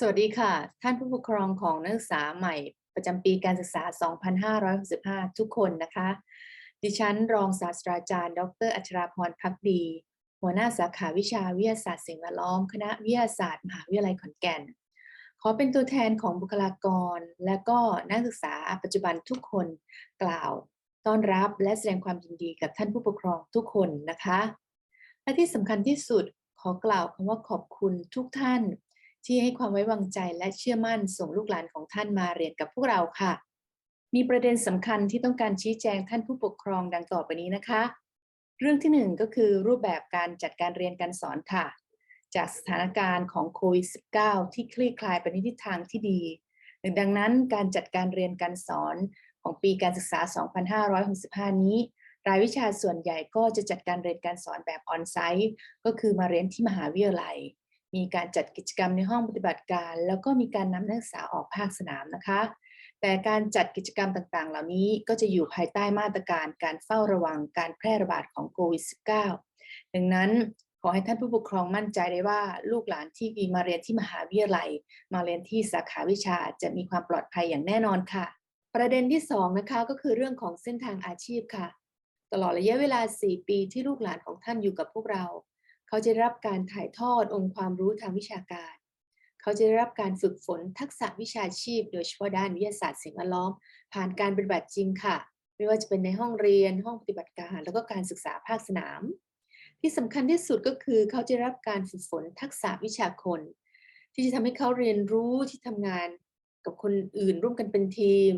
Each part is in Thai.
สวัสดีค่ะ ท่านผู้ปกครองของนักศึกษาใหม่ประจำปีการศึกษา 2565 ทุกคนนะคะ ดิฉันรองศาสตราจารย์ ดร อัชราพรพักดี หัวหน้าสาขาวิชาวิทยาศาสตร์สิ่งแวดล้อม คณะวิทยาศาสตร์ มหาวิทยาลัยขอนแก่น ขอเป็นตัวแทนของบุคลากร และก็นักศึกษาปัจจุบันทุกคนกล่าวต้อนรับและแสดงความยินดีกับท่านผู้ปกครองทุกคนนะคะ และที่สำคัญที่สุดขอกล่าวคำว่าขอบคุณทุกท่าน ที่ให้ความไว้วางใจและเชื่อมั่นส่งลูกหลานของท่านมาเรียนกับพวกเราค่ะ มีประเด็นสำคัญที่ต้องการชี้แจงท่านผู้ปกครองดังต่อไปนี้นะคะ เรื่องที่หนึ่งก็คือรูปแบบการจัดการเรียนการสอนค่ะ จากสถานการณ์ของโควิด -19 ที่คลี่คลายไปในทิศทางที่ดีดังนั้นการจัดการเรียนการสอนของปีการศึกษา 2565 นี้ รายวิชาส่วนใหญ่ก็จะจัดการเรียนการสอนแบบออนไซต์ ก็คือมาเรียนที่มหาวิทยาลัย มีการจัดกิจกรรมในห้องปฏิบัติการ แล้วก็มีการนำนักศึกษาออกภาคสนามนะคะ แต่การจัดกิจกรรมต่างๆ เหล่านี้ก็จะอยู่ภายใต้มาตรการการเฝ้าระวังการแพร่ระบาดของโควิด -19 ดังนั้นขอให้ท่านผู้ปกครองมั่นใจได้ว่าลูกหลานที่มาเรียนที่มหาวิทยาลัย มาเรียนที่สาขาวิชาจะมีความปลอดภัยอย่างแน่นอนค่ะ ประเด็นที่2นะคะก็คือเรื่องของเส้นทางอาชีพค่ะ ตลอดระยะเวลา 4 ปีที่ลูกหลานของท่านอยู่กับพวกเรา เขาจะได้รับการถ่ายทอดองค์ความรู้ทางวิชาการ เขาจะได้รับการฝึกฝนทักษะวิชาชีพ โดยเฉพาะด้านวิทยาศาสตร์สิ่งแวดล้อม ผ่านการปฏิบัติจริงค่ะ ไม่ว่าจะเป็นในห้องเรียน ห้องปฏิบัติการ แล้วก็การศึกษาภาคสนาม ที่สำคัญที่สุดก็คือเขาจะรับการฝึกฝนทักษะวิชาคน ที่จะทำให้เขาเรียนรู้ที่ทำงานกับคนอื่นร่วมกันเป็นทีม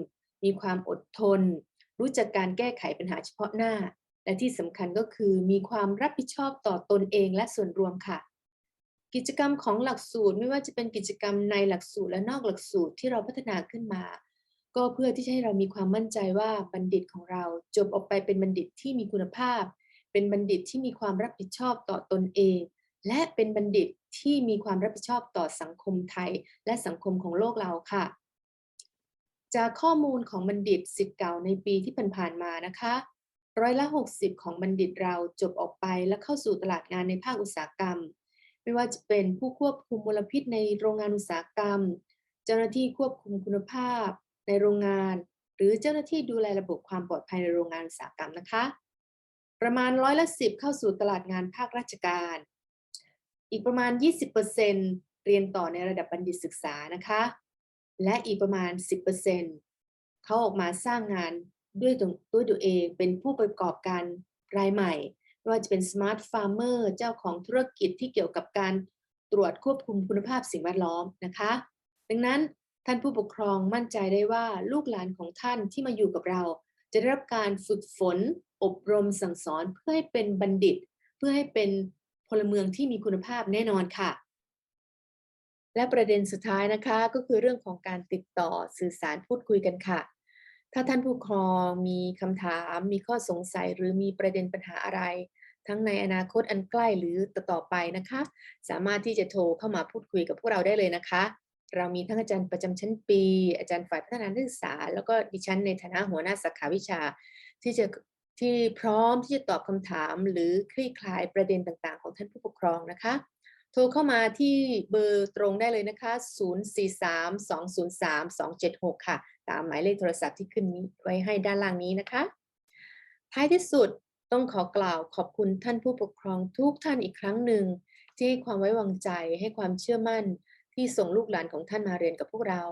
มีความอดทน รู้จักการแก้ไขปัญหาเฉพาะหน้า และที่สำคัญก็คือมีความรับผิดชอบต่อตนเองและส่วนรวมค่ะ กิจกรรมของหลักสูตรไม่ว่าจะเป็นกิจกรรมในหลักสูตรและนอกหลักสูตรที่เราพัฒนาขึ้นมา ก็เพื่อที่จะให้เรามีความมั่นใจว่าบัณฑิตของเราจบออกไปเป็นบัณฑิตที่มีคุณภาพ เป็นบัณฑิตที่มีความรับผิดชอบต่อตนเอง และเป็นบัณฑิตที่มีความรับผิดชอบต่อสังคมไทย และสังคมของโลกเราค่ะ จากข้อมูลของบัณฑิตสิทธิ์เก่าในปีที่ผ่านๆมานะคะ ร้อยละ 60 ของบัณฑิตเราจบออกไปและเข้าสู่ตลาดงานในภาคอุตสาหกรรม ไม่ว่าจะเป็นผู้ควบคุมมลพิษในโรงงานอุตสาหกรรม เจ้าหน้าที่ควบคุมคุณภาพ ในโรงงาน หรือเจ้าหน้าที่ดูแลระบบความปลอดภัยในโรงงานอุตสาหกรรมนะคะ ประมาณร้อยละ 10 เข้าสู่ตลาดงานภาคราชการ อีกประมาณ 20%เรียนต่อในระดับบัณฑิตศึกษานะคะ และอีกประมาณ 10%เขาออกมาสร้างงาน ด้วยตัวตัวเองเป็นผู้ประกอบการรายใหม่ไม่ว่าจะเป็น smart farmer เจ้าของธุรกิจที่เกี่ยวกับการตรวจควบคุมคุณภาพสิ่งแวดล้อมนะคะ ดังนั้นท่านผู้ปกครองมั่นใจได้ว่าลูกหลานของท่านที่มาอยู่กับเรา จะได้รับการฝึกฝน อบรมสั่งสอนเพื่อให้เป็นบัณฑิต เพื่อให้เป็นพลเมืองที่มีคุณภาพแน่นอนค่ะ และประเด็นสุดท้ายนะคะ ก็คือเรื่องของการติดต่อสื่อสารพูดคุยกันค่ะ ถ้าท่านผู้ปกครองมีคำถาม มีข้อสงสัยหรือมีประเด็นปัญหาอะไร ทั้งในอนาคตอันใกล้หรือต่อไปนะคะ สามารถที่จะโทรเข้ามาพูดคุยกับพวกเราได้เลยนะคะ เรามีทั้งอาจารย์ประจำชั้นปี อาจารย์ฝ่ายพัฒนานักศึกษา แล้วก็ดิฉันในฐานะหัวหน้าสาขาวิชา ที่จะที่พร้อมที่จะตอบคำถาม หรือคลี่คลายประเด็นต่างๆ ของท่านผู้ปกครองนะคะ โทรเข้ามาที่เบอร์ตรงได้เลยนะคะ 043-203-276 ค่ะ ตามหมายเลขโทรศัพท์ที่ขึ้นนี้ไว้ให้ด้านล่างนี้นะคะ ท้ายที่สุดต้องขอกล่าวขอบคุณท่านผู้ปกครองทุกท่านอีกครั้งหนึ่ง ที่ให้ความไว้วางใจให้ความเชื่อมั่น ที่ส่งลูกหลานของท่านมาเรียนกับพวกเรา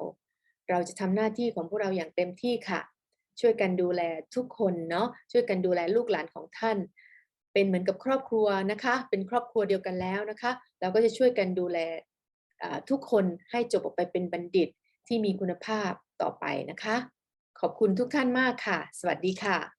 เราจะทำหน้าที่ของพวกเราอย่างเต็มที่ค่ะ ช่วยกันดูแลทุกคนเนาะช่วยกันดูแลลูกหลานของท่าน เป็นเหมือนกับครอบครัวนะคะ เป็นครอบครัวเดียวกันแล้วนะคะ เราก็จะช่วยกันดูแลทุกคนให้จบออกไปเป็นบัณฑิตที่มีคุณภาพต่อไปนะคะ ขอบคุณทุกท่านมากค่ะ สวัสดีค่ะ